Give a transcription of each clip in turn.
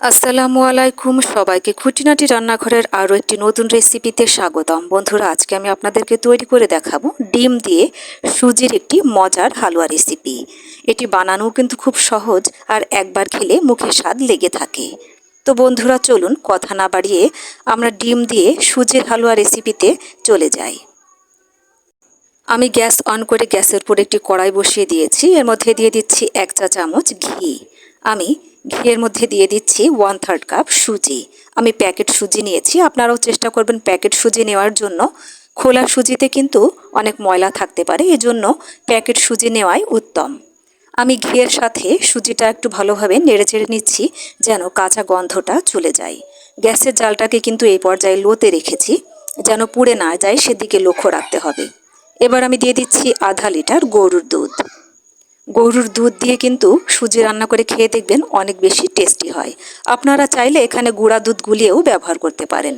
আসসালামু আলাইকুম সবাইকে খুঁটিনাটি রান্নাঘরের আরও একটি নতুন রেসিপিতে স্বাগতম। বন্ধুরা, আজকে আমি আপনাদেরকে তৈরি করে দেখাবো ডিম দিয়ে সুজির একটি মজার হালুয়া রেসিপি। এটি বানানো কিন্তু খুব সহজ আর একবার খেলে মুখে স্বাদ লেগে থাকে। তো বন্ধুরা, চলুন কথা না বাড়িয়ে আমরা ডিম দিয়ে সুজির হালুয়া রেসিপিতে চলে যাই। আমি গ্যাস অন করে গ্যাসের উপর একটি কড়াই বসিয়ে দিয়েছি। এর মধ্যে দিয়ে দিচ্ছি এক চা চামচ ঘি। আমি ঘিয়ের মধ্যে দিয়ে দিচ্ছি ওয়ান থার্ড কাপ সুজি। আমি প্যাকেট সুজি নিয়েছি। আপনারাও চেষ্টা করবেন প্যাকেট সুজি নেওয়ার জন্য। খোলা সুজিতে কিন্তু অনেক ময়লা থাকতে পারে, এজন্য প্যাকেট সুজি নেওয়াই উত্তম। আমি ঘিয়ের সাথে সুজিটা একটু ভালোভাবে নেড়ে চেড়ে নিচ্ছি, যেন কাঁচা গন্ধটা চলে যায়। গ্যাসের জালটাকে কিন্তু এই পর্যায়ে লোতে রেখেছি, যেন পুড়ে না যায়, সেদিকে লক্ষ্য রাখতে হবে। এবার আমি দিয়ে দিচ্ছি আধা লিটার গরুর দুধ। গরুর দুধ দিয়ে কিন্তু সুজি রান্না করে খেয়ে দেখবেন অনেক বেশি টেস্টি হয়। আপনারা চাইলে এখানে গুঁড়া দুধ গুলিয়েও ব্যবহার করতে পারেন।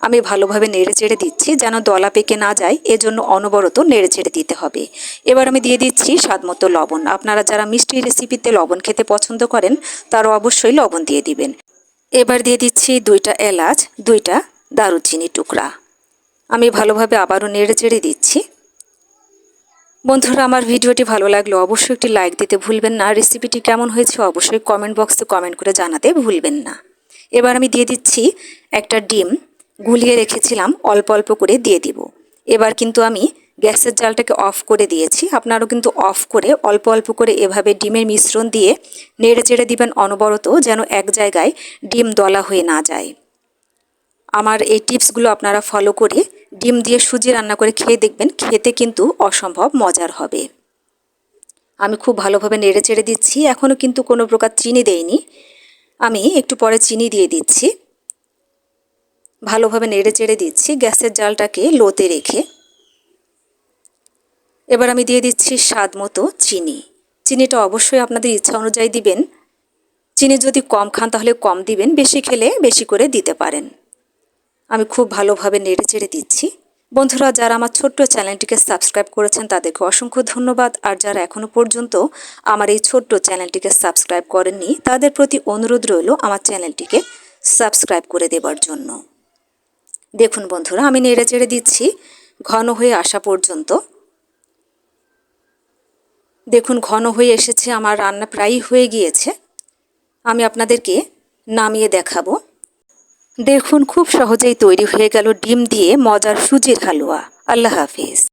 আমি ভালোভাবে নেড়ে চেড়ে দিচ্ছি যেন দলা পেকে না যায়, এজন্য অনবরত নেড়ে চেড়ে দিতে হবে। এবার আমি দিয়ে দিচ্ছি স্বাদমতো লবণ। আপনারা যারা মিষ্টি রেসিপিতে লবণ খেতে পছন্দ করেন, তারা অবশ্যই লবণ দিয়ে দিবেন। এবার দিয়ে দিচ্ছি দুইটা এলাচ, দুইটা দারুচিনি টুকরা। আমি ভালোভাবে আবারও নেড়ে চেড়ে দিচ্ছি। বন্ধুরা, আমার ভিডিওটি ভালো লাগলে অবশ্যই একটি লাইক দিতে ভুলবেন না। রেসিপিটি কেমন হয়েছে অবশ্যই কমেন্ট বক্সে কমেন্ট করে জানাতে ভুলবেন না। এবার আমি দিয়ে দিচ্ছি একটা ডিম। গুলিয়ে রেখেছিলাম, অল্প অল্প করে দিয়ে দিব। এবার কিন্তু আমি গ্যাসের জালটাকে অফ করে দিয়েছি। আপনারাও কিন্তু অফ করে, অল্প অল্প করে এভাবে ডিমের মিশ্রণ দিয়ে নেড়ে চেড়ে দিবেন অনবরত, যেন এক জায়গায় ডিম দলা হয়ে না যায়। আমার এই টিপসগুলো আপনারা ফলো করে ডিম দিয়ে সুজি রান্না করে খেয়ে দেখবেন খেতে কিন্তু অসম্ভব মজার হবে। আমি খুব ভালোভাবে নেড়ে চেড়ে দিচ্ছি এখনও কিন্তু কোনো প্রকার চিনি দেইনি। আমি একটু পরে চিনি দিয়ে দিচ্ছি। ভালোভাবে নেড়ে চেড়ে দিচ্ছি গ্যাসের জালটাকে লোতে রেখে। এবার আমি দিয়ে দিচ্ছি স্বাদ মতো চিনি। চিনিটা অবশ্যই আপনাদের ইচ্ছা অনুযায়ী দিবেন। চিনি যদি কম খান তাহলে কম দিবেন, বেশি খেলে বেশি করে দিতে পারেন। আমি খুব ভালোভাবে নেড়ে চেড়ে দিচ্ছি। বন্ধুরা, যারা আমার ছোট্ট চ্যানেলটিকে সাবস্ক্রাইব করেছেন, তাদেরকে অসংখ্য ধন্যবাদ। আর যারা এখনও পর্যন্ত আমার এই ছোট্ট চ্যানেলটিকে সাবস্ক্রাইব করেননি, তাদের প্রতি অনুরোধ রইল আমার চ্যানেলটিকে সাবস্ক্রাইব করে দেবার জন্য। দেখুন বন্ধুরা, আমি নেড়ে চেড়ে দিচ্ছি ঘন হয়ে আসা পর্যন্ত। দেখুন, ঘন হয়ে এসেছে, আমার রান্না প্রায়ই হয়ে গিয়েছে। আমি আপনাদেরকে নামিয়ে দেখাবো। দেখুন খুব সহজেই তৈরি হয়ে গেল ডিম দিয়ে মজার সুজির হালুয়া। আল্লাহ হাফিজ।